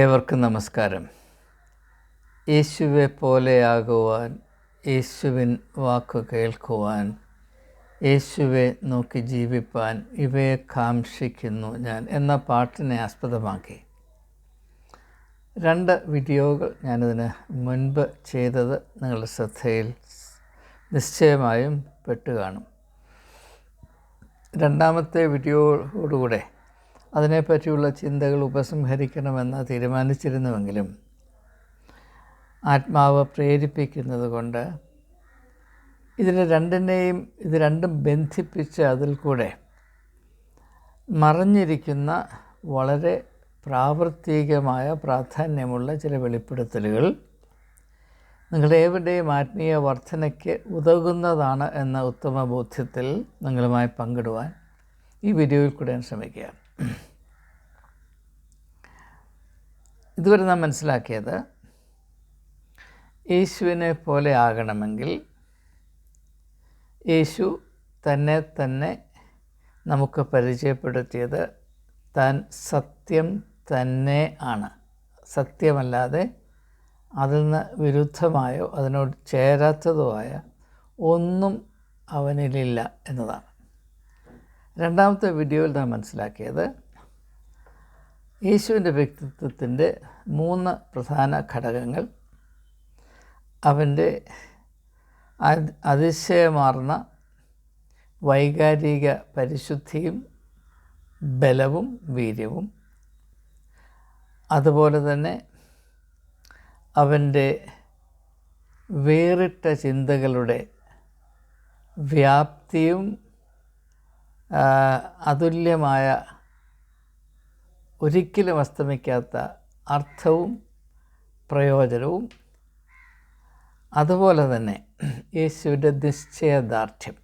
ഏവർക്കും നമസ്കാരം. യേശുവെ പോലെയാകുവാൻ യേശുവിൻ വാക്കു കേൾക്കുവാൻ യേശുവെ നോക്കി ജീവിപ്പാൻ ഇവയെ കാംക്ഷിക്കുന്നു ഞാൻ എന്ന പാട്ടിനെ ആസ്പദമാക്കി. രണ്ട് വീഡിയോകൾ ഞാനിതിന് മുൻപ് ചെയ്തത് നിങ്ങളുടെ ശ്രദ്ധയിൽ നിശ്ചയമായും പെട്ടു കാണും രണ്ടാമത്തെ വീഡിയോയോടുകൂടെ അതിനെപ്പറ്റിയുള്ള ചിന്തകൾ ഉപസംഹരിക്കണമെന്ന് തീരുമാനിച്ചിരുന്നുവെങ്കിലും ആത്മാവ് പ്രേരിപ്പിക്കുന്നത് കൊണ്ട് ഇതിനെ രണ്ടിനെയും ഇത് രണ്ടും ബന്ധിപ്പിച്ച് അതിൽ കൂടെ മറഞ്ഞിരിക്കുന്ന വളരെ പ്രാവർത്തികമായ പ്രാധാന്യമുള്ള ചില വെളിപ്പെടുത്തലുകൾ നിങ്ങളുടെ ഏവരുടെയും ആത്മീയ വർധനയ്ക്ക് ഉതകുന്നതാണ് എന്ന ഉത്തമ ബോധ്യത്തിൽ നിങ്ങളുമായി പങ്കിടുവാൻ ഈ വീഡിയോയിൽ കൂടെ ഞാൻ ശ്രമിക്കുകയാണ്. ഇതുവരെ നാം മനസ്സിലാക്കിയത് യേശുവിനെ പോലെ ആകണമെങ്കിൽ യേശു തന്നെ തന്നെ നമുക്ക് പരിചയപ്പെടുത്തിയത് താൻ സത്യം തന്നെ ആണ്. സത്യമല്ലാതെ അതിൽ നിന്ന് വിരുദ്ധമായോ അതിനോട് ചേരാത്തതോ ആയ ഒന്നും അവനിലില്ല എന്നതാണ്. രണ്ടാമത്തെ വീഡിയോയിൽ നാം മനസ്സിലാക്കിയത് യേശുവിന്റെ വ്യക്തിത്വത്തിന്റെ മൂന്ന് പ്രധാന ഘടകങ്ങൾ. അവന്റെ അതിശയമാർന്ന വൈകാരിക പരിശുദ്ധിയും ബലവും വീര്യവും. അതുപോലെ തന്നെ അവന്റെ വേറിട്ട ചിന്തകളുടെ വ്യാപ്തിയും അതുല്യമായ ഒരിക്കലും അസ്തമിക്കാത്ത അർത്ഥവും പ്രയോജനവും. അതുപോലെ തന്നെ യേശുവിന്റെ നിശ്ചയദാർഢ്യം.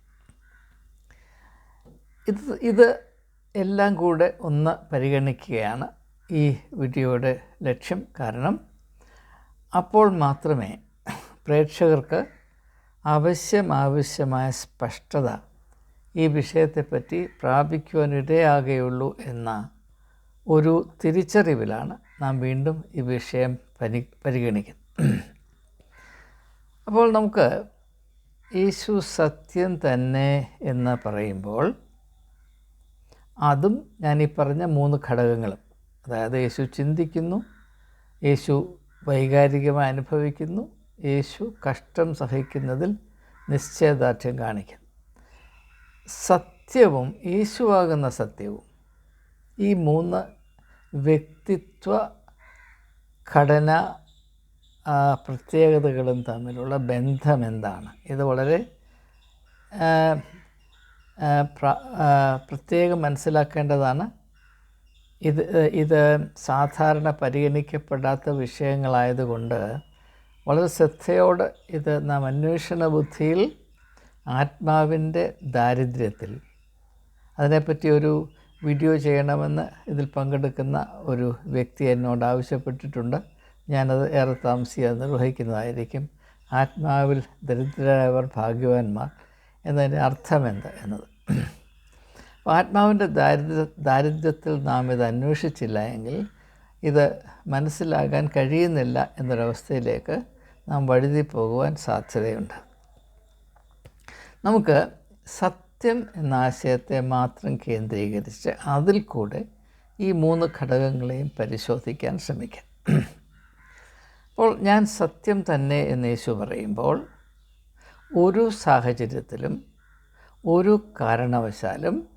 ഇത് ഇത് എല്ലാം കൂടെ ഒന്ന് പരിഗണിക്കുകയാണ് ഈ വീഡിയോയുടെ ലക്ഷ്യം കാരണം അപ്പോൾ മാത്രമേ പ്രേക്ഷകർക്ക് ആവശ്യം ആവശ്യമായ സ്പഷ്ടത ഈ വിഷയത്തെപ്പറ്റി പ്രാപിക്കുവാനിടയാകുകയുള്ളൂ എന്ന ഒരു തിരിച്ചറിവിലാണ് നാം വീണ്ടും ഈ വിഷയം പരി പരിഗണിക്കുന്നത്. അപ്പോൾ നമുക്ക് യേശു സത്യം തന്നെ എന്ന് പറയുമ്പോൾ അതും ഞാൻ ഈ പറഞ്ഞ മൂന്ന് ഘടകങ്ങളും അതായത് യേശു ചിന്തിക്കുന്നു യേശു വൈകാരികമായി അനുഭവിക്കുന്നു യേശു കഷ്ടം സഹിക്കുന്നതിൽ നിശ്ചയദാർഢ്യം കാണിക്കുന്നു. സത്യവും യേശുവാകുന്ന സത്യവും. ഈ മൂന്ന് വ്യക്തിത്വ ഘടന പ്രത്യേകതകളും തമ്മിലുള്ള ബന്ധം എന്താണ്? ഇത് വളരെ പ്രത്യേകം മനസ്സിലാക്കേണ്ടതാണ്. ഇത് ഇത് സാധാരണ പരിഗണിക്കപ്പെടാത്ത വിഷയങ്ങളായതുകൊണ്ട് വളരെ ശ്രദ്ധയോട് ഇത് നാം അന്വേഷണ ബുദ്ധിയിൽ ആത്മാവിന്റെ ദാരിദ്ര്യത്തിൽ അതിനെപ്പറ്റി ഒരു വീഡിയോ ചെയ്യണമെന്ന് ഇതിൽ പങ്കെടുക്കുന്ന ഒരു വ്യക്തി എന്നോട് ആവശ്യപ്പെട്ടിട്ടുണ്ട്. ഞാനത് ഏറെ താമസിയാതെ നിർവഹിക്കുന്നതായിരിക്കും. ആത്മാവിൽ ദരിദ്രരായവർ ഭാഗ്യവാന്മാർ എന്നതിന്റെ അർത്ഥമെന്ത് എന്നത്? അപ്പോൾ ആത്മാവിന്റെ ദാരിദ്ര്യ ദാരിദ്ര്യത്തിൽ നാം ഇത് അന്വേഷിച്ചില്ല എങ്കിൽ ഇത് മനസ്സിലാകാൻ കഴിയുന്നില്ല എന്നൊരവസ്ഥയിലേക്ക് നാം വഴുതി പോകുവാൻ സാധ്യതയുണ്ട്. നമുക്ക് സത്യം എന്ന ആശയത്തെ മാത്രം കേന്ദ്രീകരിച്ച് അതിൽ കൂടെ ഈ മൂന്ന് ഘടകങ്ങളെയും പരിശോധിക്കാൻ ശ്രമിക്കാം. അപ്പോൾ ഞാൻ സത്യം തന്നെ എന്ന് യേശു പറയുമ്പോൾ ഒരു സാഹചര്യത്തിലും ഒരു കാരണവശാലും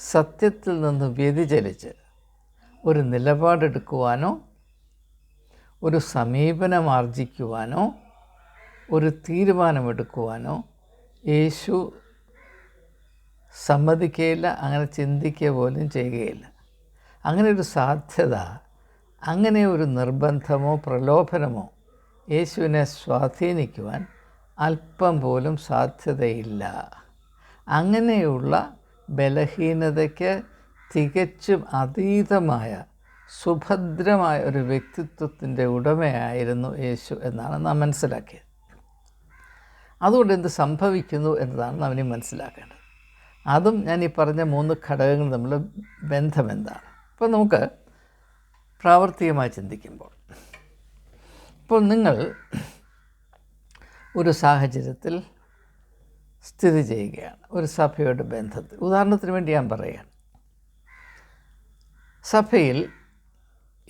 സത്യത്തിൽ നിന്ന് വ്യതിചലിച്ച് ഒരു നിലപാടെടുക്കുവാനോ ഒരു സമീപനം ആർജിക്കുവാനോ ഒരു തീരുമാനമെടുക്കുവാനോ യേശു സമ്മതിക്കുകയില്ല അങ്ങനെ ചിന്തിക്കുക പോലും ചെയ്യുകയില്ല. അങ്ങനെ ഒരു സാധ്യത അങ്ങനെ ഒരു നിർബന്ധമോ പ്രലോഭനമോ യേശുവിനെ സ്വാധീനിക്കുവാൻ അല്പം പോലും സാധ്യതയില്ല. അങ്ങനെയുള്ള ബലഹീനതയ്ക്ക് തികച്ചും അതീതമായ സുഭദ്രമായ ഒരു വ്യക്തിത്വത്തിന്റെ ഉടമയായിരുന്നു യേശു എന്നാണ് നാം മനസ്സിലാക്കിയത്. അതുകൊണ്ട് എന്ത് സംഭവിക്കുന്നു എന്നതാണ് അവന് മനസ്സിലാക്കേണ്ടത്. അതും ഞാൻ ഈ പറഞ്ഞ മൂന്ന് ഘടകങ്ങൾ തമ്മിലുള്ള ബന്ധം എന്താണ്? അപ്പോൾ നമുക്ക് പ്രാവർത്തികമായി ചിന്തിക്കുമ്പോൾ ഇപ്പോൾ നിങ്ങൾ ഒരു സാഹചര്യത്തിൽ സ്ഥിതി ചെയ്യുകയാണ് ഒരു സഭയുടെ ബന്ധത്തിൽ. ഉദാഹരണത്തിന് വേണ്ടി ഞാൻ പറയുകയാണ് സഭയിൽ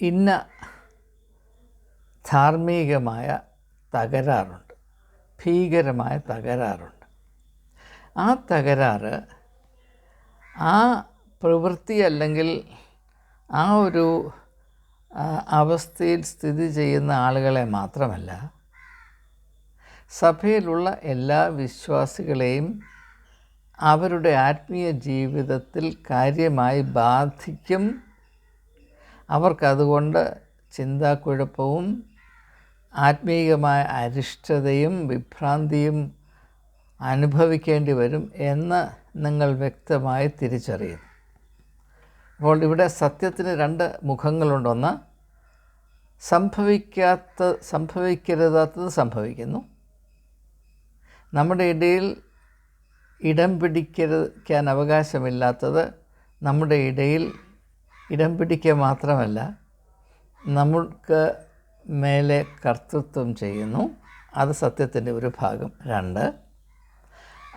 ഇന്ന ധാർമ്മികമായ തകരാറുണ്ട്. ഭീകരമായ തകരാറുണ്ട്. ആ തകരാറ് ആ പ്രവൃത്തി അല്ലെങ്കിൽ ആ ഒരു അവസ്ഥയിൽ സ്ഥിതി ചെയ്യുന്ന ആളുകളെ മാത്രമല്ല സഭയിലുള്ള എല്ലാ വിശ്വാസികളെയും അവരുടെ ആത്മീയ ജീവിതത്തിൽ കാര്യമായി ബാധിക്കും. അവർക്കതുകൊണ്ട് ചിന്താക്കുഴപ്പവും ആത്മീയമായ അരിഷ്ടതയും വിഭ്രാന്തിയും അനുഭവിക്കേണ്ടി വരും എന്ന് നിങ്ങൾ വ്യക്തമായി തിരിച്ചറിയുന്നു. അപ്പോൾ ഇവിടെ സത്യത്തിന് രണ്ട് മുഖങ്ങളുണ്ടൊന്ന് സംഭവിക്കാത്ത സംഭവിക്കരുതാത്തത് സംഭവിക്കുന്നു. നമ്മുടെ ഇടയിൽ ഇടം പിടിക്കാൻ അവകാശമില്ലാത്തത് നമ്മുടെ ഇടയിൽ ഇടം പിടിക്കുക മാത്രമല്ല നമുക്ക് മേലെ കർത്തൃത്വം ചെയ്യുന്നു. അത് സത്യത്തിന്റെ ഒരു ഭാഗം. രണ്ട്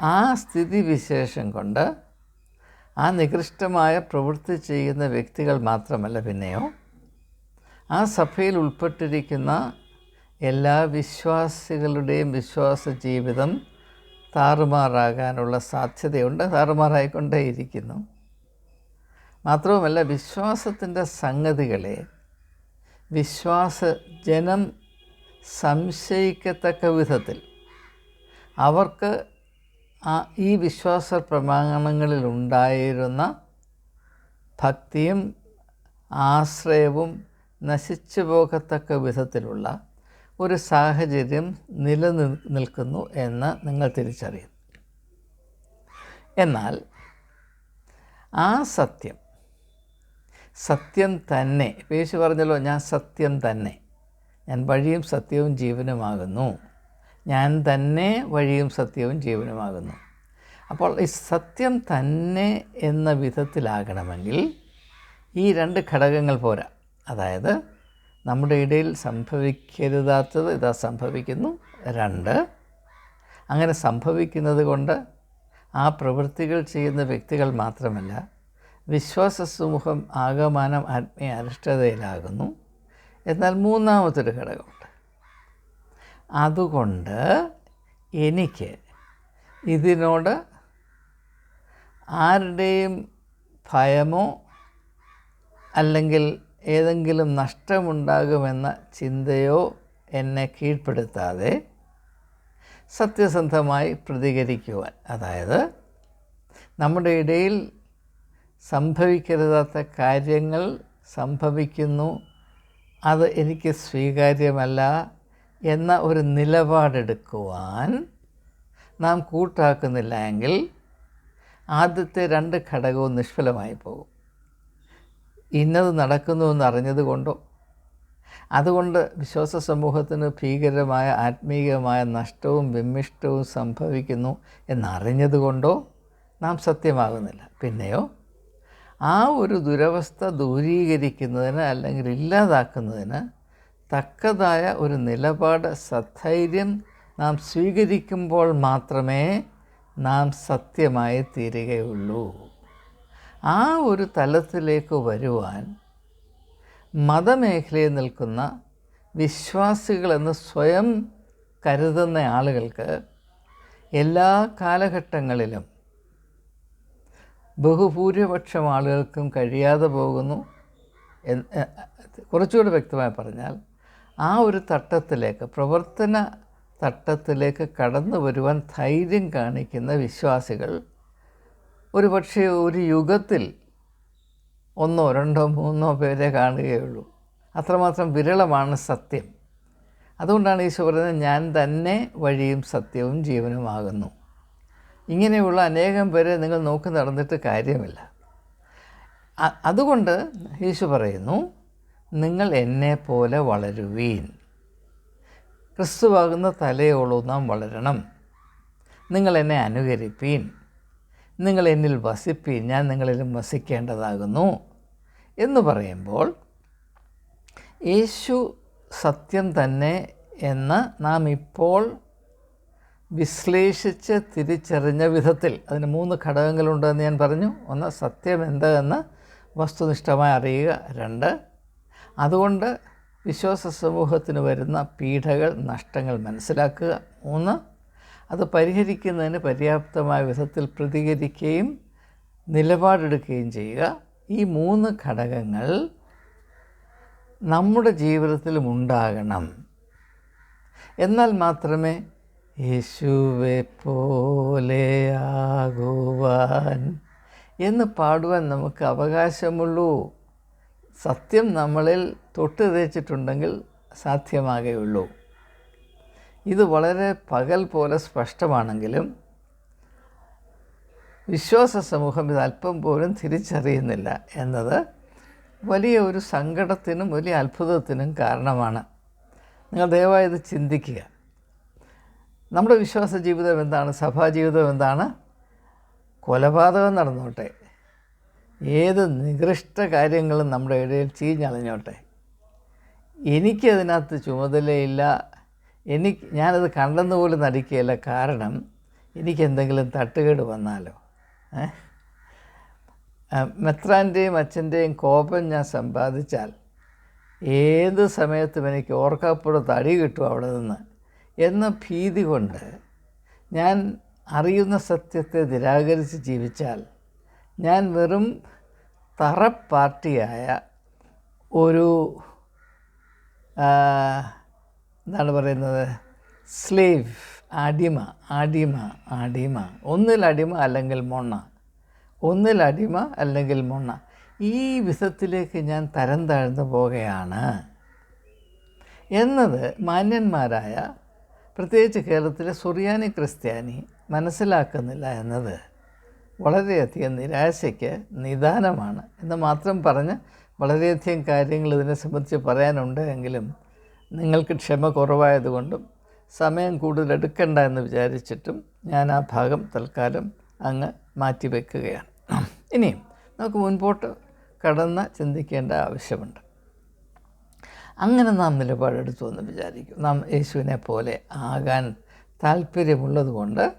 ആ സ്ഥിതിവിശേഷം കൊണ്ട് ആ നികൃഷ്ടമായ പ്രവൃത്തി ചെയ്യുന്ന വ്യക്തികൾ മാത്രമല്ല പിന്നെയോ ആ സഭയിൽ ഉൾപ്പെട്ടിരിക്കുന്ന എല്ലാ വിശ്വാസികളുടെയും വിശ്വാസ ജീവിതം താറുമാറാകാനുള്ള സാധ്യതയുണ്ട് താറുമാറായിക്കൊണ്ടേയിരിക്കുന്നു. മാത്രവുമല്ല വിശ്വാസത്തിന്റെ സംഗതികളെ വിശ്വാസ ജനം സംശയിക്കത്തക്ക വിധത്തിൽ. അവർക്ക് ഈ വിശ്വാസ പ്രമാണങ്ങളിൽ ഉണ്ടായിരുന്ന ഭക്തിയും ആശ്രയവും നശിച്ചു പോകത്തക്ക വിധത്തിലുള്ള ഒരു സാഹചര്യം നിലനിൽക്കുന്നു നിൽക്കുന്നു എന്ന് നിങ്ങൾ തിരിച്ചറിയും എന്നാൽ ആ സത്യം സത്യം തന്നെ. പേശു പറഞ്ഞല്ലോ ഞാൻ സത്യം തന്നെ. ഞാൻ വഴിയും സത്യവും ജീവനുമാകുന്നു. ഞാൻ തന്നെ വഴിയും സത്യവും ജീവനുമാകുന്നു. അപ്പോൾ ഈ സത്യം തന്നെ എന്ന വിധത്തിലാകണമെങ്കിൽ ഈ രണ്ട് ഘടകങ്ങൾ പോരാ. അതായത് നമ്മുടെ ഇടയിൽ സംഭവിക്കരുതാത്തത് ഇതാ സംഭവിക്കുന്നു രണ്ട്. അങ്ങനെ സംഭവിക്കുന്നത് കൊണ്ട് ആ പ്രവൃത്തികൾ ചെയ്യുന്ന വ്യക്തികൾ മാത്രമല്ല വിശ്വാസ സമൂഹം ആകമാനം ആത്മീയ അനിഷ്ടതയിലാകുന്നു. എന്നാൽ മൂന്നാമത്തൊരു ഘടകമുണ്ട്. അതുകൊണ്ട് എനിക്ക് ഇതിനോട് ആരുടെയും ഭയമോ അല്ലെങ്കിൽ ഏതെങ്കിലും നഷ്ടമുണ്ടാകുമെന്ന ചിന്തയോ എന്നെ കീഴ്പ്പെടുത്താതെ സത്യസന്ധമായി പ്രതികരിക്കുവാൻ അതായത് നമ്മുടെ ഇടയിൽ സംഭവിക്കരുതാത്ത കാര്യങ്ങൾ സംഭവിക്കുന്നു. അത് എനിക്ക് സ്വീകാര്യമല്ല എന്ന ഒരു നിലപാടെടുക്കുവാൻ നാം കൂട്ടാക്കുന്നില്ല എങ്കിൽ ആദ്യത്തെ രണ്ട് ഘടകവും നിഷ്ഫലമായി പോകും. ഇന്നത് നടക്കുന്നു എന്ന് കൊണ്ടോ അതുകൊണ്ട് വിശ്വാസ സമൂഹത്തിന് ഭീകരമായ ആത്മീയമായ നഷ്ടവും വിമ്മിഷ്ടവും സംഭവിക്കുന്നു എന്നറിഞ്ഞതുകൊണ്ടോ നാം സത്യമാകുന്നില്ല. പിന്നെയോ? ആ ഒരു ദുരവസ്ഥ ദൂരീകരിക്കുന്നതിന് അല്ലെങ്കിൽ ഇല്ലാതാക്കുന്നതിന് തക്കതായ ഒരു നിലപാട് സധൈര്യം നാം സ്വീകരിക്കുമ്പോൾ മാത്രമേ നാം സത്യമായി തീരുകയുള്ളൂ. ആ ഒരു തലത്തിലേക്ക് വരുവാൻ മതമേഖലയിൽ നിൽക്കുന്ന വിശ്വാസികളെന്ന് സ്വയം കരുതുന്ന ആളുകൾക്ക് എല്ലാ കാലഘട്ടങ്ങളിലും ബഹുഭൂരിപക്ഷം ആളുകൾക്കും കഴിയാതെ പോകുന്നു കുറച്ചുകൂടി വ്യക്തമായി പറഞ്ഞാൽ ആ ഒരു തട്ടത്തിലേക്ക് പ്രവർത്തന തട്ടത്തിലേക്ക് കടന്നു വരുവാൻ ധൈര്യം കാണിക്കുന്ന വിശ്വാസികൾ ഒരു പക്ഷേ ഒരു യുഗത്തിൽ ഒന്നോ രണ്ടോ മൂന്നോ പേരെ കാണുകയുള്ളൂ. അത്രമാത്രം വിരളമാണ് സത്യം. അതുകൊണ്ടാണ് ഈശോ പറയുന്നത് ഞാൻ തന്നെ വഴിയും സത്യവും ജീവനുമാകുന്നു. ഇങ്ങനെയുള്ള അനേകം പേരെ നിങ്ങൾ നോക്കി നടന്നിട്ട് കാര്യമില്ല. അതുകൊണ്ട് യേശു പറയുന്നു നിങ്ങൾ എന്നെ പോലെ വളരുവീൻ. ക്രിസ്തുവാകുന്ന തലയോളം നാം വളരണം. നിങ്ങൾ എന്നെ അനുകരിപ്പീൻ. നിങ്ങൾ എന്നിൽ വസിപ്പീൻ. ഞാൻ നിങ്ങളിലും വസിക്കേണ്ടതാകുന്നു. എന്ന് പറയുമ്പോൾ യേശു സത്യം തന്നെ എന്ന് നാം ഇപ്പോൾ വിശ്ലേഷിച്ച് തിരിച്ചറിഞ്ഞ വിധത്തിൽ അതിന് മൂന്ന് ഘടകങ്ങളുണ്ടെന്ന് ഞാൻ പറഞ്ഞു. ഒന്ന് സത്യം എന്തെന്ന് വസ്തുനിഷ്ഠമായി അറിയുക. രണ്ട് അതുകൊണ്ട് വിശ്വാസ സമൂഹത്തിന് വരുന്ന പീഡകൾ നഷ്ടങ്ങൾ മനസ്സിലാക്കുക. മൂന്ന് അത് പരിഹരിക്കുന്നതിന് പര്യാപ്തമായ വിധത്തിൽ പ്രതികരിക്കുകയും നിലപാടെടുക്കുകയും ചെയ്യുക. ഈ മൂന്ന് ഘടകങ്ങൾ നമ്മുടെ ജീവിതത്തിലും ഉണ്ടാകണം. എന്നാൽ മാത്രമേ യേശുവെ പോലെയാകുവാൻ എന്ന് പാടുവാൻ നമുക്ക് അവകാശമുള്ളൂ. സത്യം നമ്മളിൽ തൊട്ട് തേച്ചിട്ടുണ്ടെങ്കിൽ സാധ്യമാകുകയുള്ളൂ ഇത് വളരെ പകൽ പോലെ സ്പഷ്ടമാണെങ്കിലും വിശ്വാസ സമൂഹം ഇത് അല്പം പോലും തിരിച്ചറിയുന്നില്ല എന്നത് വലിയ ഒരു സങ്കടത്തിനും വലിയ അത്ഭുതത്തിനും കാരണമാണ്. നിങ്ങൾ ദയവായി ഇത് ചിന്തിക്കുക. നമ്മുടെ വിശ്വാസ ജീവിതം എന്താണ്? സഭാ ജീവിതം എന്താണ്? കൊലപാതകം നടന്നോട്ടെ. ഏത് നികൃഷ്ട കാര്യങ്ങളും നമ്മുടെ ഇടയിൽ ചീഞ്ഞളഞ്ഞോട്ടെ. എനിക്കതിനകത്ത് ചുമതലയില്ല. എനിക്ക് ഞാനത് കണ്ടെന്ന് പോലും നടിക്കുകയില്ല. കാരണം എനിക്കെന്തെങ്കിലും തട്ടുകേട് വന്നാലോ? മെത്രാന്റെയും അച്ഛന്റെയും കോപം ഞാൻ സമ്പാദിച്ചാൽ ഏത് സമയത്തും എനിക്ക് ഓർക്കപ്പുറത്ത് അടി കിട്ടും അവിടെ നിന്ന്. എന്ന ഭീതി കൊണ്ട് ഞാൻ അറിയുന്ന സത്യത്തെ നിരാകരിച്ച് ജീവിച്ചാൽ ഞാൻ വെറും തറ പാർട്ടിയായ ഒരു എന്താണ് പറയുന്നത്? സ്ലേവ് അടിമ അടിമ അടിമ. ഒന്നിൽ അടിമ അല്ലെങ്കിൽ മൊണ്ണ. ഒന്നിൽ അടിമ അല്ലെങ്കിൽ മൊണ്ണ. ഈ വിധത്തിലേക്ക് ഞാൻ തരം താഴ്ന്നു പോകുകയാണ് എന്നത് മാന്യന്മാരായ പ്രത്യേകിച്ച് കേരളത്തിലെ സുറിയാനി ക്രിസ്ത്യാനി മനസ്സിലാക്കുന്നില്ല എന്നത് വളരെയധികം നിരാശയ്ക്ക് നിദാനമാണ്. എന്ന് മാത്രം പറഞ്ഞ് വളരെയധികം കാര്യങ്ങൾ ഇതിനെ സംബന്ധിച്ച് പറയാനുണ്ട് എങ്കിലും നിങ്ങൾക്ക് ക്ഷമ കുറവായതുകൊണ്ടും സമയം കൂടുതൽ എടുക്കണ്ട എന്ന് വിചാരിച്ചിട്ടും ഞാൻ ആ ഭാഗം തൽക്കാലം അങ്ങ് മാറ്റിവെക്കുകയാണ്. ഇനിയും നമുക്ക് മുൻപോട്ട് കടന്ന് ചിന്തിക്കേണ്ട ആവശ്യമുണ്ട്. അങ്ങനെ നാം നിലപാടെടുത്തു എന്ന് വിചാരിക്കും. നാം യേശുവിനെ പോലെ ആകാൻ താല്പര്യമുള്ളതുകൊണ്ട്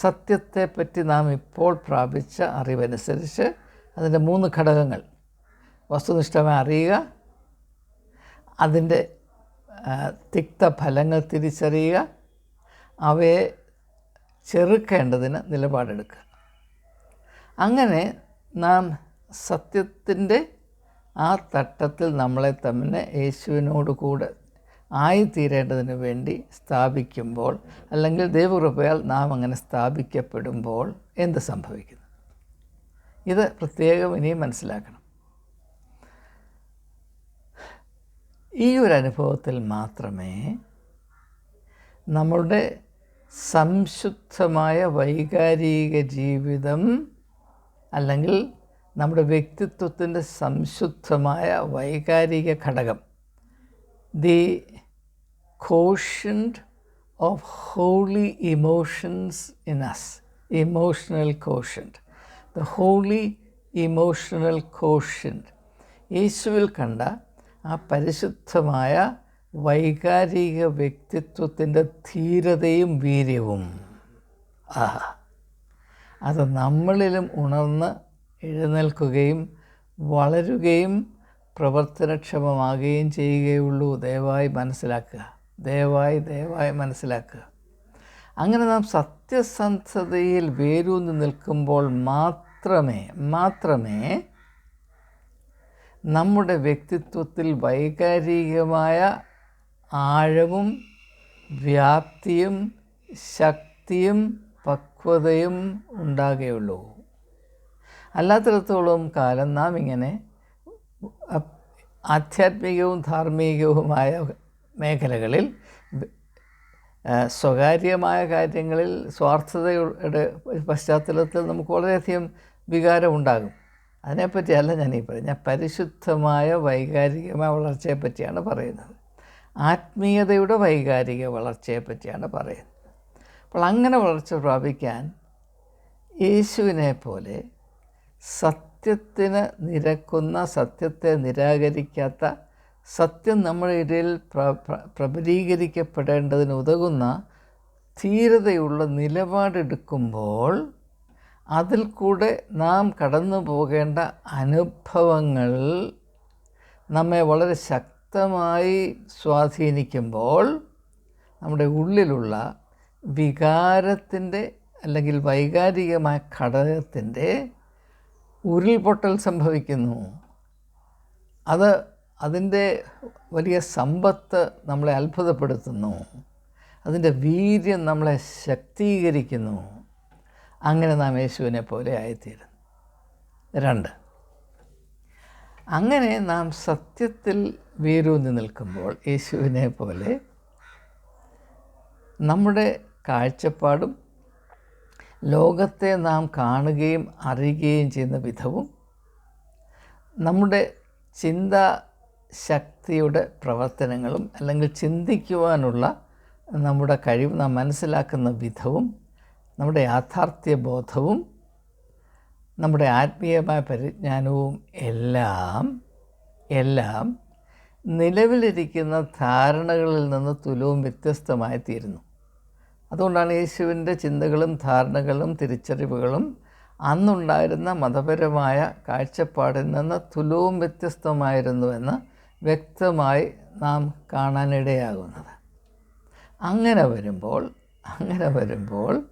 സത്യത്തെപ്പറ്റി നാം ഇപ്പോൾ പ്രാപിച്ച അറിവനുസരിച്ച് അതിന്റെ മൂന്ന് ഘടകങ്ങൾ. വസ്തുനിഷ്ഠമായി അറിയുക അതിന്റെ തിക്ത ഫലങ്ങൾ തിരിച്ചറിയുക അവയെ ചെറുക്കേണ്ടതിന് നിലപാടെടുക്കുക. അങ്ങനെ നാം സത്യത്തിന്റെ ആ തട്ടത്തിൽ നമ്മളെ തന്നെ യേശുവിനോട് കൂടെ ആയിത്തീരേണ്ടതിന് വേണ്ടി സ്ഥാപിക്കുമ്പോൾ അല്ലെങ്കിൽ ദൈവകൃപയാൽ നാം അങ്ങനെ സ്ഥാപിക്കപ്പെടുമ്പോൾ എന്ത് സംഭവിക്കുന്നു? ഇത് പ്രത്യേകം ഇനിയും മനസ്സിലാക്കണം. ഈ ഒരു അനുഭവത്തിൽ മാത്രമേ നമ്മളുടെ സംശുദ്ധമായ വൈകാരിക ജീവിതം അല്ലെങ്കിൽ നമ്മുടെ വ്യക്തിത്വത്തിന്റെ സംശുദ്ധമായ വൈകാരിക ഘടകം. The quotient of holy emotions in us. Emotional quotient the holy emotional quotient യേശുവിൽ കണ്ട ആ പരിശുദ്ധമായ വൈകാരിക വ്യക്തിത്വത്തിന്റെ ധീരതയും വീര്യവും. ആഹാ. അത് നമ്മളിലും ഉണർന്ന് എഴുന്നേൽക്കുകയും വളരുകയും പ്രവർത്തനക്ഷമമാകുകയും ചെയ്യുകയുള്ളൂ. ദയവായി മനസ്സിലാക്കുക. ദയവായി ദയവായി മനസ്സിലാക്കുക. അങ്ങനെ നാം സത്യസന്ധതയിൽ വേരൂന്നി നിൽക്കുമ്പോൾ മാത്രമേ മാത്രമേ നമ്മുടെ വ്യക്തിത്വത്തിൽ വൈകാരികമായ ആഴവും വ്യാപ്തിയും ശക്തിയും പക്വതയും ഉണ്ടാകുകയുള്ളൂ. അല്ലാത്തിടത്തോളം കാലം നാം ഇങ്ങനെ ആധ്യാത്മികവും ധാർമ്മികവുമായ മേഖലകളിൽ സ്വകാര്യമായ കാര്യങ്ങളിൽ സ്വാർത്ഥതയുടെ പശ്ചാത്തലത്തിൽ നമുക്ക് വളരെയധികം വികാരമുണ്ടാകും. അതിനെപ്പറ്റിയല്ല ഞാൻ ഈ പറയുന്നത്. ഞാൻ പരിശുദ്ധമായ വൈകാരികമായ വളർച്ചയെ പറ്റിയാണ് പറയുന്നത്. ആത്മീയതയുടെ വൈകാരിക വളർച്ചയെ പറ്റിയാണ് പറയുന്നത്. അപ്പോൾ അങ്ങനെ വളർച്ച പ്രാപിക്കാൻ യേശുവിനെ പോലെ സത്യത്തിന് നിരക്കുന്ന സത്യത്തെ നിരാകരിക്കാത്ത സത്യം നമ്മുടെ ഇടയിൽ പ്ര പ്ര- പ്രബലീകരിക്കപ്പെടേണ്ടതിന് ഉതകുന്ന ധീരതയുള്ള നിലപാടെടുക്കുമ്പോൾ അതിൽ കൂടെ നാം കടന്നു പോകേണ്ട അനുഭവങ്ങൾ നമ്മെ വളരെ ശക്തമായി സ്വാധീനിക്കുമ്പോൾ നമ്മുടെ ഉള്ളിലുള്ള വികാരത്തിന്റെ അല്ലെങ്കിൽ വൈകാരികമായ ഘടകത്തിന്റെ ഉരുൾപൊട്ടൽ സംഭവിക്കുന്നു. അത് അതിന്റെ വലിയ സമ്പത്ത് നമ്മളെ അത്ഭുതപ്പെടുത്തുന്നു. അതിന്റെ വീര്യം നമ്മളെ ശക്തീകരിക്കുന്നു. അങ്ങനെ നാം യേശുവിനെ പോലെ ആയിത്തീരുന്നു. രണ്ട്. അങ്ങനെ നാം സത്യത്തിൽ വേരൂന്നി നിൽക്കുമ്പോൾ യേശുവിനെ പോലെ നമ്മുടെ കാഴ്ചപ്പാടും ലോകത്തെ നാം കാണുകയും അറിയുകയും ചെയ്യുന്ന വിധവും നമ്മുടെ ചിന്താ ശക്തിയുടെ പ്രവർത്തനങ്ങളും അല്ലെങ്കിൽ ചിന്തിക്കുവാനുള്ള നമ്മുടെ കഴിവ് നാം മനസ്സിലാക്കുന്ന വിധവും നമ്മുടെ യാഥാർത്ഥ്യ ബോധവും നമ്മുടെ ആത്മീയമായ പരിജ്ഞാനവും എല്ലാം എല്ലാം നിലവിലിരിക്കുന്ന ധാരണകളിൽ നിന്ന് തുലവും വ്യത്യസ്തമായി തീരുന്നു അതുകൊണ്ടാണ് യേശുവിന്റെ ചിന്തകളും ധാരണകളും തിരിച്ചറിവുകളും അന്നുണ്ടായിരുന്ന മതപരമായ കാഴ്ചപ്പാടിൽ നിന്ന് തുലവും വ്യത്യസ്തമായിരുന്നുവെന്ന് വ്യക്തമായി നാം കാണാനിടയാകുന്നത്. അങ്ങനെ വരുമ്പോൾ അങ്ങനെ വരുമ്പോൾ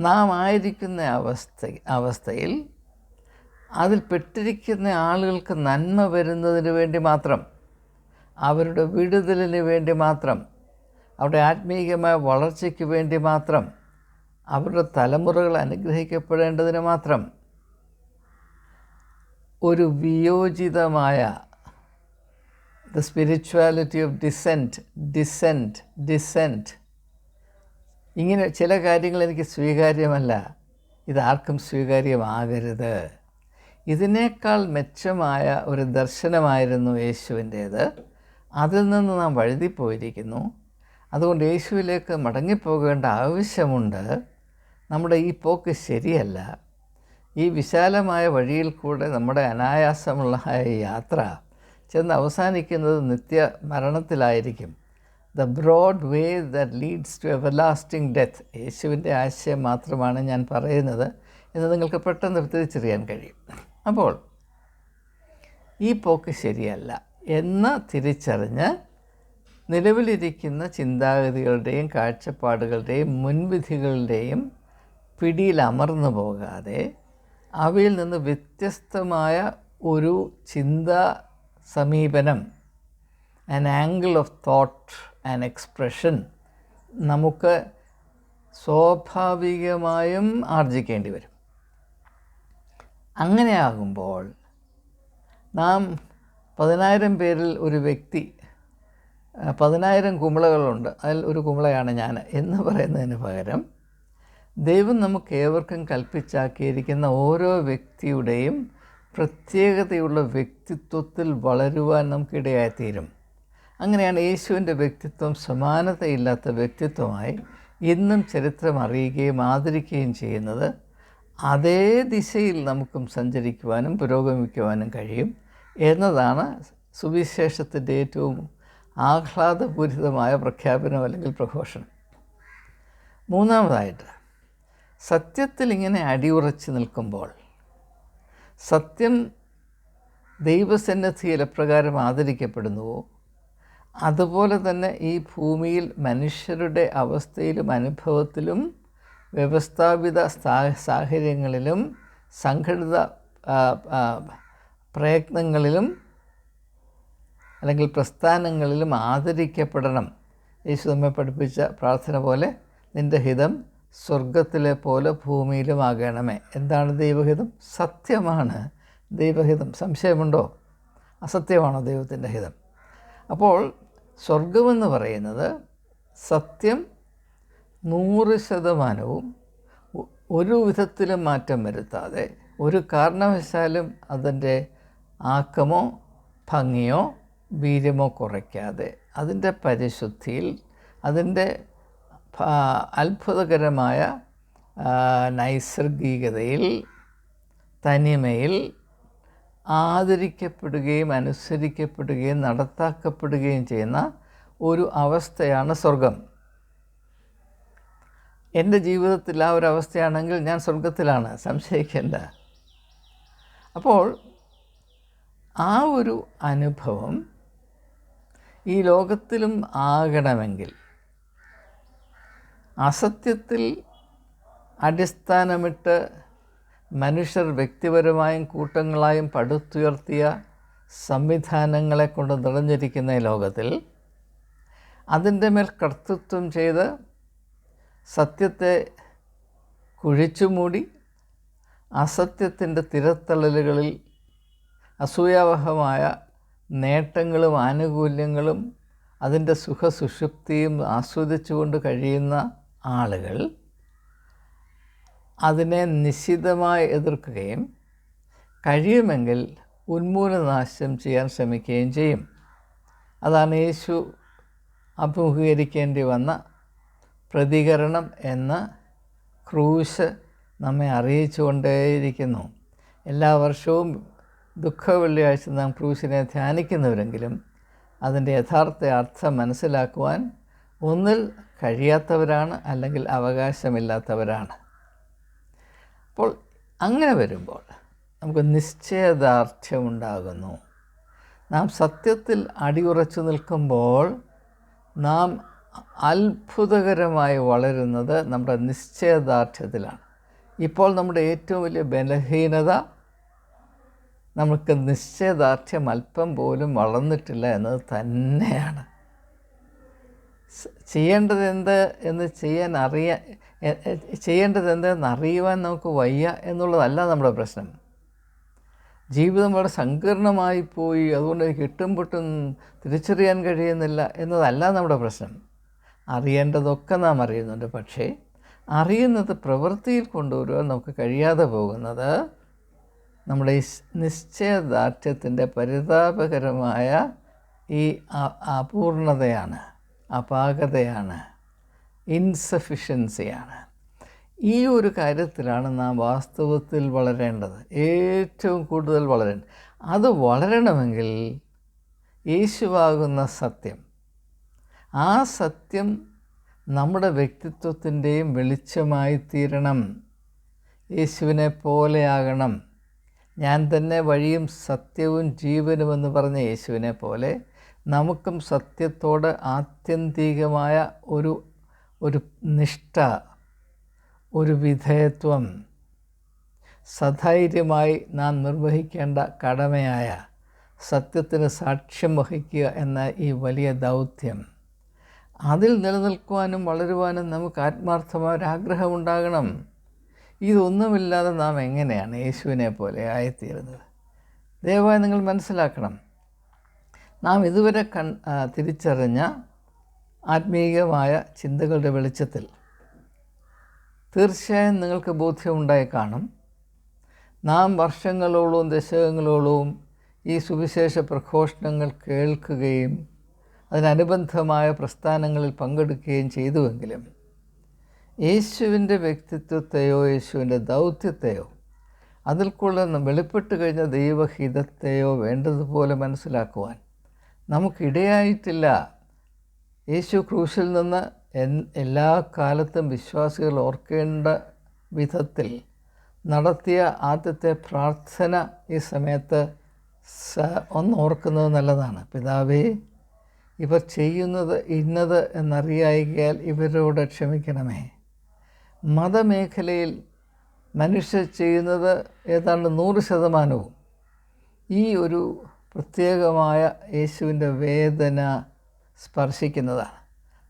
നാം ആയിരിക്കുന്ന അവസ്ഥ അവസ്ഥയിൽ അതിൽ പെട്ടിരിക്കുന്ന ആളുകൾക്ക് നന്മ വരുന്നതിന് വേണ്ടി മാത്രം അവരുടെ വിടുതലിന് വേണ്ടി മാത്രം അവരുടെ ആത്മീയമായ വളർച്ചയ്ക്ക് വേണ്ടി മാത്രം അവരുടെ തലമുറകൾ അനുഗ്രഹിക്കപ്പെടേണ്ടതിന് മാത്രം ഒരു വിയോജിതമായ the spirituality of descent descent descent ഇങ്ങനെ ചില കാര്യങ്ങൾ എനിക്ക് സ്വീകാര്യമല്ല. ഇതാർക്കും സ്വീകാര്യമാകരുത്. ഇതിനേക്കാൾ മെച്ചമായ ഒരു ദർശനമായിരുന്നു യേശുവിന്റേത്. അതിൽ നിന്ന് നാം വഴുതിപ്പോയിരിക്കുന്നു. അതുകൊണ്ട് യേശുവിലേക്ക് മടങ്ങിപ്പോകേണ്ട ആവശ്യമുണ്ട്. നമ്മുടെ ഈ പോക്ക് ശരിയല്ല. ഈ വിശാലമായ വഴിയിൽ കൂടെ നമ്മുടെ അനായാസമുള്ള യാത്ര ചെന്ന് അവസാനിക്കുന്നത് നിത്യ മരണത്തിലായിരിക്കും. The broad way that leads to everlasting death യേശുവിന്റെ ആശയം മാത്രമാണ് ഞാൻ പറയുന്നത് എന്ന് നിങ്ങൾക്ക് പെട്ടെന്ന് തിരിച്ചറിയാൻ കഴിയും. അപ്പോൾ ഈ പോക്ക് ശരിയല്ല എന്ന് തിരിച്ചറിഞ്ഞ് നിലവിലിരിക്കുന്ന ചിന്താഗതികളുടെയും കാഴ്ചപ്പാടുകളുടെയും മുൻവിധികളുടെയും പിടിയിൽ അമർന്നു പോകാതെ അവയിൽ നിന്ന് വ്യത്യസ്തമായ ഒരു ചിന്താ സമീപനം an angle of thought and expression നമുക്ക് സ്വാഭാവികമായും ആർജിക്കേണ്ടി വരും. അങ്ങനെയാകുമ്പോൾ നാം പതിനായിരം പേരിൽ ഒരു വ്യക്തി പതിനായിരം കുമിളകളുണ്ട്. അതിൽ ഒരു കുമിളയാണ് ഞാൻ എന്ന് പറയുന്നതിന് പകരം ദൈവം നമുക്ക് ഏവർക്കും കൽപ്പിച്ചാക്കിയിരിക്കുന്ന ഓരോ വ്യക്തിയുടെയും പ്രത്യേകതയുള്ള വ്യക്തിത്വത്തിൽ വളരുവാൻ നമുക്കിടയായിത്തീരും. അങ്ങനെയാണ് യേശുവിന്റെ വ്യക്തിത്വം സമാനതയില്ലാത്ത വ്യക്തിത്വമായി ഇന്നും ചരിത്രം അറിയുകയും ആദരിക്കുകയും ചെയ്യുന്നത്. അതേ ദിശയിൽ നമുക്കും സഞ്ചരിക്കുവാനും പുരോഗമിക്കുവാനും കഴിയും എന്നതാണ് സുവിശേഷത്തിന്റെ ഏറ്റവും ആഹ്ലാദപൂരിതമായ പ്രഖ്യാപനം അല്ലെങ്കിൽ പ്രഘോഷണം. മൂന്നാമതായിട്ട് സത്യത്തിൽ ഇങ്ങനെ അടിയുറച്ച് നിൽക്കുമ്പോൾ സത്യം ദൈവസന്നദ്ധിയിൽ എപ്രകാരം ആദരിക്കപ്പെടുന്നുവോ? അതുപോലെ തന്നെ ഈ ഭൂമിയിൽ മനുഷ്യരുടെ അവസ്ഥയിലും അനുഭവത്തിലും വ്യവസ്ഥാപിത സ്ഥാ- സാഹചര്യങ്ങളിലും സംഘടിത പ്രയത്നങ്ങളിലും അല്ലെങ്കിൽ പ്രസ്ഥാനങ്ങളിലും ആദരിക്കപ്പെടണം. യേശു നമ്മെ പഠിപ്പിച്ച പ്രാർത്ഥന പോലെ നിന്റെ ഹിതം സ്വർഗത്തിലെ പോലെ ഭൂമിയിലും ആകണമേ എന്താണ് ദൈവഹിതം? സത്യമാണ്. ദൈവഹിതം. സംശയമുണ്ടോ? അസത്യമാണോ ദൈവത്തിന്റെ ഹിതം? അപ്പോൾ സ്വർഗമെന്ന് പറയുന്നത് സത്യം നൂറ് ശതമാനവും ഒരു വിധത്തിലും മാറ്റം വരുത്താതെ ഒരു കാരണവശാലും അതിന്റെ ആക്കമോ ഭംഗിയോ വീര്യമോ കുറയ്ക്കാതെ അതിന്റെ പരിശുദ്ധിയിൽ അതിന്റെ അത്ഭുതകരമായ നൈസർഗികതയിൽ തനിമയിൽ ആദരിക്കപ്പെടുകയും അനുസരിക്കപ്പെടുകയും നടത്താക്കപ്പെടുകയും ചെയ്യുന്ന ഒരു അവസ്ഥയാണ് സ്വർഗം. എന്റെ ജീവിതത്തിൽ ആ ഒരു അവസ്ഥയാണെങ്കിൽ ഞാൻ സ്വർഗത്തിലാണ് സംശയിക്കേണ്ട. അപ്പോൾ ആ ഒരു അനുഭവം ഈ ലോകത്തിലും ആകണമെങ്കിൽ അസത്യത്തിൽ അടിസ്ഥാനമിട്ട് മനുഷ്യർ വ്യക്തിപരമായും കൂട്ടങ്ങളായും പടുത്തുയർത്തിയ സംവിധാനങ്ങളെ കൊണ്ട് നിറഞ്ഞിരിക്കുന്ന ലോകത്തിൽ അതിന്റെ മേൽ കർത്തൃത്വം ചെയ്ത് സത്യത്തെ കുഴിച്ചുമൂടി അസത്യത്തിന്റെ തിരത്തള്ളലുകളിൽ അസൂയാവഹമായ നേട്ടങ്ങളും ആനുകൂല്യങ്ങളും അതിന്റെ സുഖസുഷുപ്തിയും ആസ്വദിച്ചുകൊണ്ട് കഴിയുന്ന ആളുകൾ അതിനെ നിശിതമായി എതിർക്കുകയും കഴിയുമെങ്കിൽ ഉന്മൂലനാശം ചെയ്യാൻ ശ്രമിക്കുകയും ചെയ്യും. അതാണ് യേശു അഭിമുഖീകരിക്കേണ്ടി വന്ന പ്രതികരണം എന്ന ക്രൂശ് നമ്മെ അറിയിച്ചുകൊണ്ടേയിരിക്കുന്നു. എല്ലാ വർഷവും ദുഃഖ വെള്ളിയാഴ്ച നാം ക്രൂശിനെ ധ്യാനിക്കുന്നവരെങ്കിലും അതിന്റെ യഥാർത്ഥ അർത്ഥം മനസ്സിലാക്കുവാൻ ഒന്നിൽ കഴിയാത്തവരാണ് അല്ലെങ്കിൽ അവകാശമില്ലാത്തവരാണ്. അപ്പോൾ അങ്ങനെ വരുമ്പോൾ നമുക്ക് നിശ്ചയദാർഢ്യമുണ്ടാകുന്നു. നാം സത്യത്തിൽ അടിയുറച്ചു നിൽക്കുമ്പോൾ നാം അത്ഭുതകരമായി വളരുന്നത് നമ്മുടെ നിശ്ചയദാർഢ്യത്തിലാണ്. ഇപ്പോൾ നമ്മുടെ ഏറ്റവും വലിയ ബലഹീനത നമുക്ക് നിശ്ചയദാർഢ്യം അല്പം പോലും വളർന്നിട്ടില്ല എന്നത് തന്നെയാണ്. ചെയ്യേണ്ടത് എന്ത് എന്ന് ചെയ്യാൻ അറിയാൻ ചെയ്യേണ്ടത് എന്തെന്ന് അറിയുവാൻ നമുക്ക് വയ്യ എന്നുള്ളതല്ല നമ്മുടെ പ്രശ്നം. ജീവിതം വളരെ സങ്കീർണമായി പോയി അതുകൊണ്ട് ഇട്ടും പൊട്ടും തിരിച്ചറിയാൻ കഴിയുന്നില്ല എന്നതല്ല നമ്മുടെ പ്രശ്നം. അറിയേണ്ടതൊക്കെ നാം അറിയുന്നുണ്ട് പക്ഷേ അറിയുന്നത് പ്രവൃത്തിയിൽ കൊണ്ടുവരുവാൻ നമുക്ക് കഴിയാതെ പോകുന്നത് നമ്മുടെ ഈ നിശ്ചയദാർഢ്യത്തിന്റെ പരിതാപകരമായ ഈ അപൂർണതയാണ് അപാകതയാണ് ഇൻസഫിഷ്യൻസിയാണ് ഈ ഒരു കാര്യത്തിലാണ് നാം വാസ്തവത്തിൽ വളരേണ്ടത് ഏറ്റവും കൂടുതൽ വളരേണ്ടത്. അത് വളരണമെങ്കിൽ യേശുവാകുന്ന സത്യം ആ സത്യം നമ്മുടെ വ്യക്തിത്വത്തിന്റെയും വെളിച്ചമായി തീരണം യേശുവിനെ പോലെയാകണം ഞാൻ തന്നെ വഴിയും സത്യവും ജീവനുമെന്ന് പറഞ്ഞ യേശുവിനെ പോലെ നമുക്കും സത്യത്തോട് ആത്യന്തികമായ ഒരു ഒരു നിഷ്ഠ ഒരു വിധേയത്വം സധൈര്യമായി നാം നിർവഹിക്കേണ്ട കടമയായ സത്യത്തിന് സാക്ഷ്യം വഹിക്കുക എന്ന ഈ വലിയ ദൗത്യം. അതിൽ നിലനിൽക്കുവാനും വളരുവാനും നമുക്ക് ആത്മാർത്ഥമായ ഒരാഗ്രഹമുണ്ടാകണം ഇതൊന്നുമില്ലാതെ നാം എങ്ങനെയാണ് യേശുവിനെ പോലെ ആയിത്തീരുന്നത്? ദയവായി നിങ്ങൾ മനസ്സിലാക്കണം. നാം ഇതുവരെ കൺ തിരിച്ചറിഞ്ഞ ആത്മീയമായ ചിന്തകളുടെ വെളിച്ചത്തിൽ തീർച്ചയായും നിങ്ങൾക്ക് ബോധ്യമുണ്ടായി കാണും. നാം വർഷങ്ങളോളവും ദശകങ്ങളോളവും ഈ സുവിശേഷ പ്രഘോഷണങ്ങൾ കേൾക്കുകയും അതിനനുബന്ധമായ പ്രസ്ഥാനങ്ങളിൽ പങ്കെടുക്കുകയും ചെയ്തുവെങ്കിലും യേശുവിന്റെ വ്യക്തിത്വത്തെയോ യേശുവിന്റെ ദൗത്യത്തെയോ അതിൽ കൂടുതൽ വെളിപ്പെട്ട് കഴിഞ്ഞ ദൈവഹിതത്തെയോ വേണ്ടതുപോലെ മനസ്സിലാക്കുവാൻ നമുക്കിടയായിട്ടില്ല. യേശു ക്രൂശിൽ നിന്ന് എല്ലാ കാലത്തും വിശ്വാസികൾ ഓർക്കേണ്ട വിധത്തിൽ നടത്തിയ ആദ്യത്തെ പ്രാർത്ഥന ഈ സമയത്ത് ഒന്ന് ഓർക്കുന്നത് നല്ലതാണ്. പിതാവേ ഇവർ ചെയ്യുന്നത് ഇന്നത് എന്നറിയായികയാൽ ഇവരോട് ക്ഷമിക്കണമേ. മതമേഖലയിൽ മനുഷ്യർ ചെയ്യുന്നത് ഏതാണ്ട് നൂറ് ശതമാനവും ഈ ഒരു പ്രത്യേകമായ യേശുവിന്റെ വേദന സ്പർശിക്കുന്നതാണ്.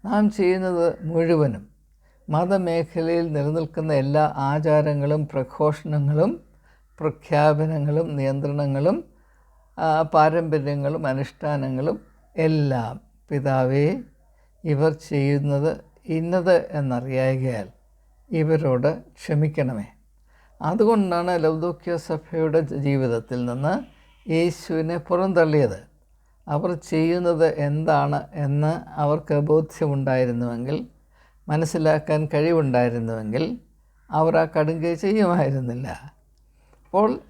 നാം ചെയ്യുന്നത് മുഴുവനും മതമേഖലയിൽ നിലനിൽക്കുന്ന എല്ലാ ആചാരങ്ങളും പ്രഘോഷണങ്ങളും പ്രഖ്യാപനങ്ങളും നിയന്ത്രണങ്ങളും പാരമ്പര്യങ്ങളും അനുഷ്ഠാനങ്ങളും എല്ലാം പിതാവേ ഇവർ ചെയ്യുന്നത് ഇന്നത് എന്നറിയായികയാൽ ഇവരോട് ക്ഷമിക്കണമേ. അതുകൊണ്ടാണ് ലൗദോക്യ സഭയുടെ ജീവിതത്തിൽ നിന്ന് യേശുവിനെ പുറന്തള്ളിയത്. അവർ ചെയ്യുന്നത് എന്താണ് എന്ന് അവർക്ക് ബോധ്യമുണ്ടായിരുന്നുവെങ്കിൽ മനസ്സിലാക്കാൻ കഴിവുണ്ടായിരുന്നുവെങ്കിൽ അവർ ആ കടുങ്കൈ ചെയ്യുമായിരുന്നില്ല. അപ്പോൾ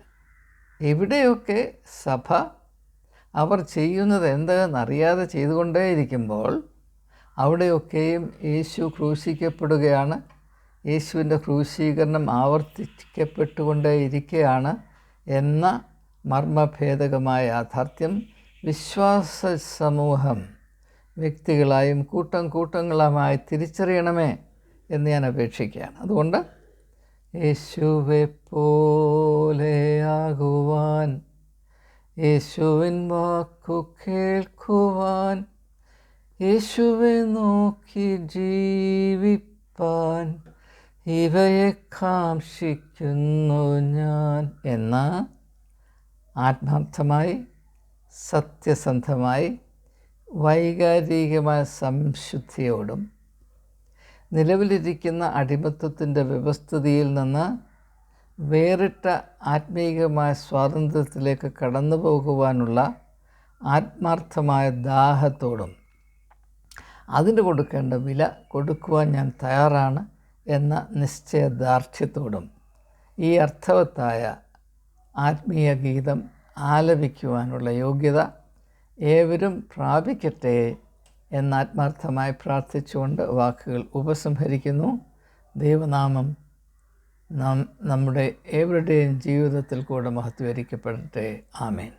എവിടെയൊക്കെ സഭ അവർ ചെയ്യുന്നത് എന്തെന്നറിയാതെ ചെയ്തുകൊണ്ടേയിരിക്കുമ്പോൾ അവിടെയൊക്കെയും യേശു ക്രൂശിക്കപ്പെടുകയാണ്. യേശുവിന്റെ ക്രൂശീകരണം ആവർത്തിക്കപ്പെട്ടുകൊണ്ടേയിരിക്കുകയാണ് എന്ന മർമ്മഭേദകമായ യാഥാർത്ഥ്യം വിശ്വാസ സമൂഹം വ്യക്തികളായും കൂട്ടം കൂട്ടങ്ങളുമായി തിരിച്ചറിയണമേ എന്ന് ഞാൻ അപേക്ഷിക്കുകയാണ്. അതുകൊണ്ട് യേശുവെ പോലെയാകുവാൻ യേശുവിൻ വാക്കു കേൾക്കുവാൻ യേശുവെ നോക്കി ജീവിപ്പാൻ ഇവയെ കാക്ഷിക്കുന്നു ഞാൻ എന്ന ആത്മാർത്ഥമായി സത്യസന്ധമായി വൈകാരികമായ സംശുദ്ധിയോടും നിലവിലിരിക്കുന്ന അടിമത്വത്തിന്റെ വ്യവസ്ഥിതിയിൽ നിന്ന് വേറിട്ട ആത്മീയമായ സ്വാതന്ത്ര്യത്തിലേക്ക് കടന്നു പോകുവാനുള്ള ആത്മാർത്ഥമായ ദാഹത്തോടും അതിന് കൊടുക്കേണ്ട വില കൊടുക്കുവാൻ ഞാൻ തയ്യാറാണ്. എന്ന നിശ്ചയദാർഢ്യത്തോടും ഈ അർത്ഥവത്തായ ആത്മീയ ഗീതം ആലപിക്കുവാനുള്ള യോഗ്യത ഏവരും പ്രാപിക്കട്ടെ എന്നാത്മാർത്ഥമായി പ്രാർത്ഥിച്ചുകൊണ്ട് വാക്കുകൾ ഉപസംഹരിക്കുന്നു. ദൈവനാമം നാം നമ്മുടെ ഏവരുടെയും ജീവിതത്തിൽ കൂടെ മഹത്വീകരിക്കപ്പെടട്ടെ. ആമേൻ.